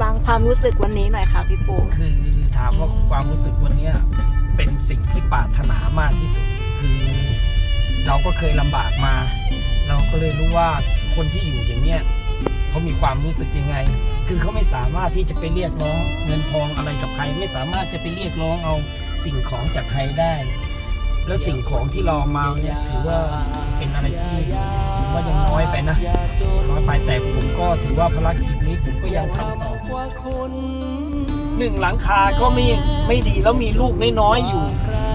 ฟังความรู้สึกวันนี้หน่อยค่ะพี่ปูคือถามว่าความรู้สึกวันนี้เป็นสิ่งที่ปรารถนามากที่สุดคือเราก็เคยลำบากมา เราก็เลยรู้ว่าคนที่อยู่อย่างเนี้ยเขามีความรู้สึกยังไง คือเขาไม่สามารถที่จะไปเรียกร้องเงินทองอะไรกับใคร ไม่สามารถจะไปเรียกร้องเอาสิ่งของจากใครได้ แล้วสิ่งของที่เรอามาเนี่ยถือว่าเป็นอะไรที่ถือว่ายังน้อยไปนะน้อย ไปแต่ผมก็ถือว่าภารกิจนี้ผมก็ยังทำต่อหนึ่งหลังคาก็ไม่ไม่ดีแล้วมีลูกน้อยๆอยู่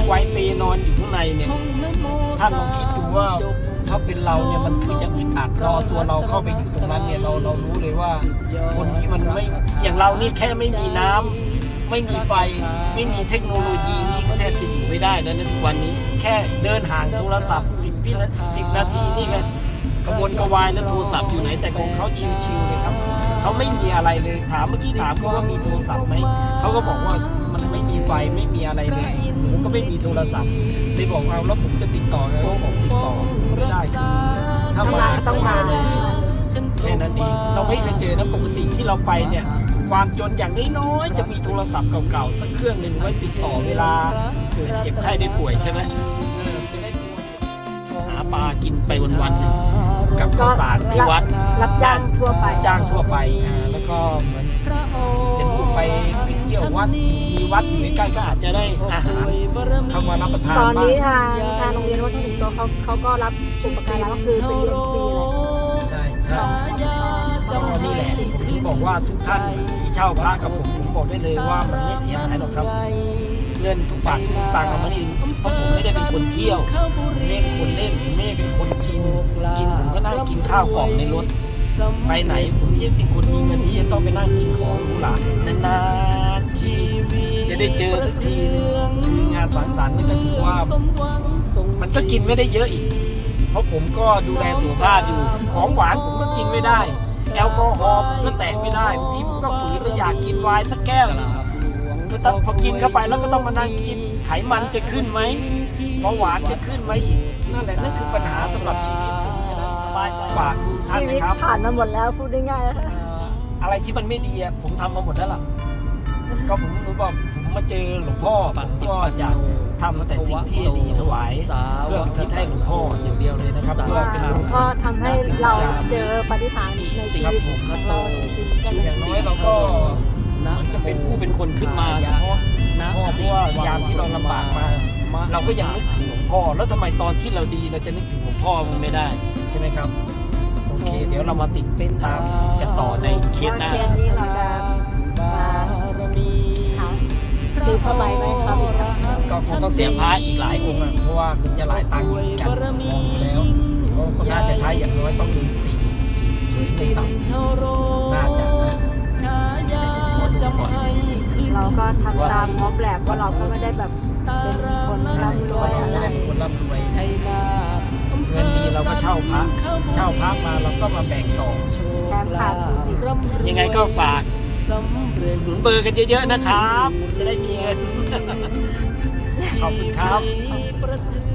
ไวเปนอนอยู่ข้างในเนี่ยท่านลองคิดดูว่าถ้าเป็นเราเนี่ยมันคือจะอึดอัดรอตัวเราเข้าไปอยู่ตรงนั้นเนี่ยเราเรารู้เลยว่า คนที่มันไม่อย่างเรานี่แค่ไม่มีน้ำไม่มีไฟ ไม่มีเทคโนโลยีนี่ก็แทบจะอยู่ไม่ได้นะในทุกวันนี้ แค่เดินห่างโทรศัพท์สิบวินาสิบนาทีนี่ กระวนกระวายแล้วโทรศัพท์อยู่ไหนแต่ของเขาชิวๆเลยครับเขาไม่มีอะไรเลยถามเมื่อกี้ถามเขาว่ามีโทรศัพท์ไหมเขาก็บอกว่ามันไม่มีไฟไม่มีอะไรเลยผมก็ไม่มีโทรศัพท์เลยบอกเอาแล้วผมจะติดต่อไงเขาบอกติดต่อไม่ได้ถ้ามาต้องมาแค่นั้นเองเราไม่เคยเจอนะปกติที่เราไปเนี่ยความจนอย่างน้อยๆจะมีโทรศัพท์เก่าๆสักเครื่องหนึ่งไว้ติดต่อเวลาเกิดเจ็บไข้ได้ป่วยใช่ไหม หาปลากินไปวันๆกับข้าวสารที่วัดรับจ้างทั่วไป จ้างทั่วไปอ่าแล้วก็เหมือนจะลูกไปไปเที่ยววัดมีวัดอยู่ใกล้ๆก็อาจจะได้อาหารเข้ามารับประทานตอนบ้างนี้ทางทางโรงเรียนวัดสิงโตเขาเขาก็รับอุปการะก็คือเป็นเรียนฟรีเลยใช่ใช่ก็นี่แหละผมถึงบอกว่าทุกท่านที่เช่าพระกับผมผมบอกได้เลยว่ามันไม่เสียหายหรอกครับ เงินทุกบาททุกตางค์เอามานี่เพราะผมไม่ได้เป็นคนเที่ยวผมไม่ได้เป็นคนเล่นผมไม่ได้เป็นคนกินกินผมก็นั่งกินข้าวกล่องในรถไปไหนผมยังเป็นคนมีเงินที่จะต้องไปนั่งกินของหรูหรานานๆทีจะได้เจอสักทีคืองานสังสรรค์นี่ก็ถือว่ามันก็กินไม่ได้เยอะอีก เพราะผมก็ดูแลสุขภาพอยู่ของหวานผมก็กินไม่ได้ แอลกอฮอล์ผมก็แตะไม่ได้บางทีผมก็ฝืนแล้วอยากกินไวน์สักแก้ว คือต้องพอกินเข้าไปแล้วก็ต้องมานั่งกินไขมันจะขึ้นไหมเบาหวานจะขึ้นไหมอีกนั่นแหละนั่นคือปัญหาสำหรับชีวิตผมฉะนั้นสบายใจฝากทุกท่านชีวินะตครับผ่านมาหมดแล้วพูดง่ายๆนะคะเอ่ออะไรที่มันไม่ดีอะผมทำมาหมดแล้วล่ะก็ผมรู้ว่าผมมาเจอหลวงพ่อผมก็จะทำแต่สิ่งที่ดีถวายเพื่อที่ให้หลวงพ่ออย่างเดียวเลยนะครับเพื่อเป็นบุญก็ทำให้เราเจอปฏิฐานในชีวิตของเราจริงๆก็เลอยย่างน้อยเราก็ มันจะเป็นผู้เป็นคนขึ้นมาเพราะเพราะว่ายามที่เราลำบากมา เราก็ยังนึกถึงหลวงพ่อ แล้วทำไมตอนที่เราดีเราจะนึกถึงหลวงพ่อมันไม่ได้ ใช่ไหมครับ โอเค เดี๋ยวเรามาติดเป็นตามกันต่อในเคสหน้าเคสนี้เราจะมาหาซื้อผ้าใบไหมครับอีกครับก็คงต้องเสียพระอีกหลายองค์อะเพราะว่าคุณจะหลายตังค์กันมองดูแล้วก็ก็น่าจะใช้อย่างน้อยต้องมีสี่สี่ไม่ต่ำ เราก็ทำตามงบแหลกว่าเราก็ไม่ได้แบบเป็นคนร่ำรวยอะไร คนร่ำรวยเงินมีเราก็เช่าพระเช่าพระมาเราก็มาแบ่งต่อ แถมขาดอีก ยังไงก็ฝากหนุนเบอร์กันเยอะๆนะครับ จะได้มีเงิน ขอบคุณครับประเท